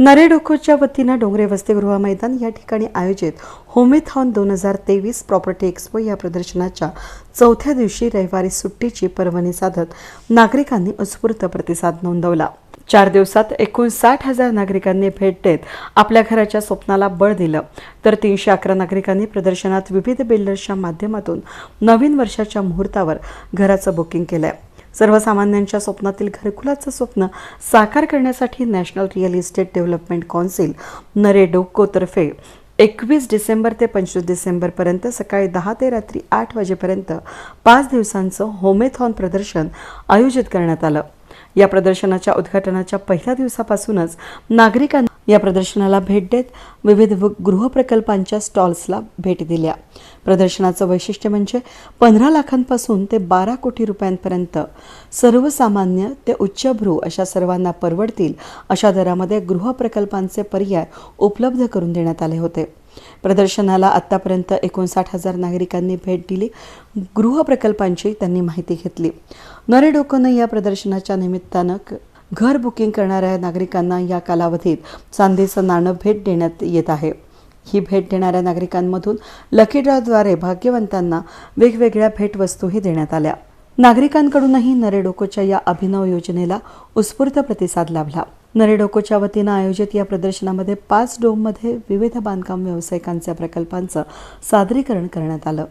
नरेडोकोच्या वतीनं डोंगरे वसतिगृह मैदान या ठिकाणी आयोजित होमेथॉन दोन हजार तेवीस प्रॉपर्टी एक्स्पो या प्रदर्शनाच्या चौथ्या दिवशी रविवारी सुट्टीची पर्वणी साधत नागरिकांनी उत्स्फूर्त प्रतिसाद नोंदवला. चार दिवसात एकूण साठ हजार नागरिकांनी भेट देत आपल्या घराच्या स्वप्नाला बळ दिलं. तर तीनशे अकरा नागरिकांनी प्रदर्शनात विविध बिल्डर्सच्या माध्यमातून नवीन वर्षाच्या मुहूर्तावर घराचं बुकिंग केलं आहे सर्वसामान्यांच्या स्वप्नातील घरकुलाचं स्वप्न साकार करण्यासाठी national real estate development council नरेडोकोतर्फे एकवीस डिसेंबर ते पंचवीस डिसेंबरपर्यंत सकाळी दहा ते रात्री आठ वाजेपर्यंत पाच दिवसांचं होमेथॉन प्रदर्शन आयोजित करण्यात आलं. या प्रदर्शनाच्या उद्घाटनाच्या पहिल्या दिवसापासूनच नागरिकांना या प्रदर्शनाला भेट देत विविध गृहप्रकल्पांच्या स्टॉल्सला भेट दिल्या. प्रदर्शनाचं वैशिष्ट्य म्हणजे पंधरा लाखांपासून ते बारा कोटी रुपयांपर्यंत सर्वसामान्य ते उच्चभ्रू अशा सर्वांना परवडतील अशा दरामध्ये गृहप्रकल्पांचे पर्याय उपलब्ध करून देण्यात आले होते. प्रदर्शनाला आत्तापर्यंत एकोणसाठ हजार नागरिकांनी भेट दिली. गृहप्रकल्पांची त्यांनी माहिती घेतली. नरेडोकोनं या प्रदर्शनाच्या निमित्तानं घर बुकिंग करणाऱ्या नागरिकांना या कालावधीत चांदीचं नाणं भेट देण्यात येत आहे. ही भेट देणाऱ्या नागरिकांमधून लकी ड्रॉद्वारे भाग्यवंतांना वेगवेगळ्या भेटवस्तूही देण्यात आल्या. नागरिकांकडूनही नरेडोकोच्या या अभिनव योजनेला उत्स्फूर्त प्रतिसाद लाभला. नरेडोकोच्या वतीनं आयोजित या प्रदर्शनामध्ये पाच डोममध्ये विविध बांधकाम व्यावसायिकांच्या प्रकल्पांचं सादरीकरण करण्यात आलं.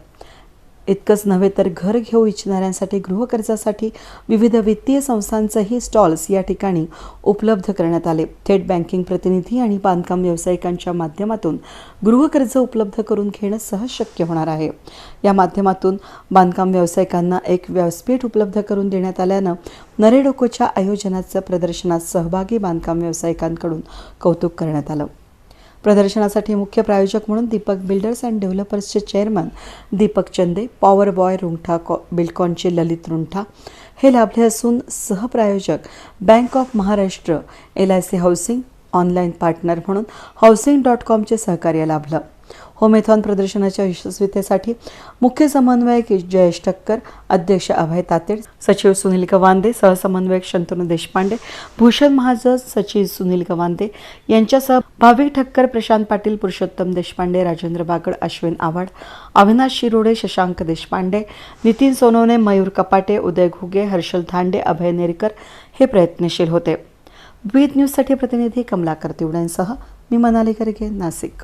इतकंच नव्हे तर घर घेऊ इच्छिणाऱ्यांसाठी गृहकर्जासाठी विविध वित्तीय संस्थांचेही स्टॉल्स या ठिकाणी उपलब्ध करण्यात आले. थेट बँकिंग प्रतिनिधी आणि बांधकाम व्यावसायिकांच्या माध्यमातून गृहकर्ज उपलब्ध करून घेणं सहज शक्य होणार आहे. या माध्यमातून बांधकाम व्यावसायिकांना एक व्यासपीठ उपलब्ध करून देण्यात आल्यानं नरेडोकोच्या आयोजनाचं प्रदर्शनात सहभागी बांधकाम व्यावसायिकांकडून कौतुक करण्यात आलं. प्रदर्शनासाठी मुख्य प्रायोजक म्हणून Deepak builders and डेव्हलपर्सचे chairman Deepak Chande power boy Rungta कॉ बिल्कॉनचे ललित रुंठा. हे लाभले असून सहप्रायोजक bank of Maharashtra L I C housing online partner म्हणून हाऊसिंग डॉट कॉमचे सहकार्य लाभलं. होमेथॉन प्रदर्शनाच्या यशस्वीतेसाठी मुख्य समन्वयक जयेश ठक्कर अध्यक्ष अभय तातेड सचिव सुनील गवांदे सहसमन्वयक शंतनू देशपांडे भूषण महाजन सचिव सुनील गवांदे यांच्यासह भाविक ठक्कर प्रशांत पाटील पुरुषोत्तम देशपांडे राजेंद्र बागड अश्विन आव्हाड अविनाश शिरोडे शशांक देशपांडे नितीन सोनवणे मयूर कपाटे उदय घुगे हर्षल धांडे अभय नेरकर हे प्रयत्नशील होते. विविध न्यूजसाठी प्रतिनिधी कमलाकर तिवड्यांसह मी मनाली करगे नाशिक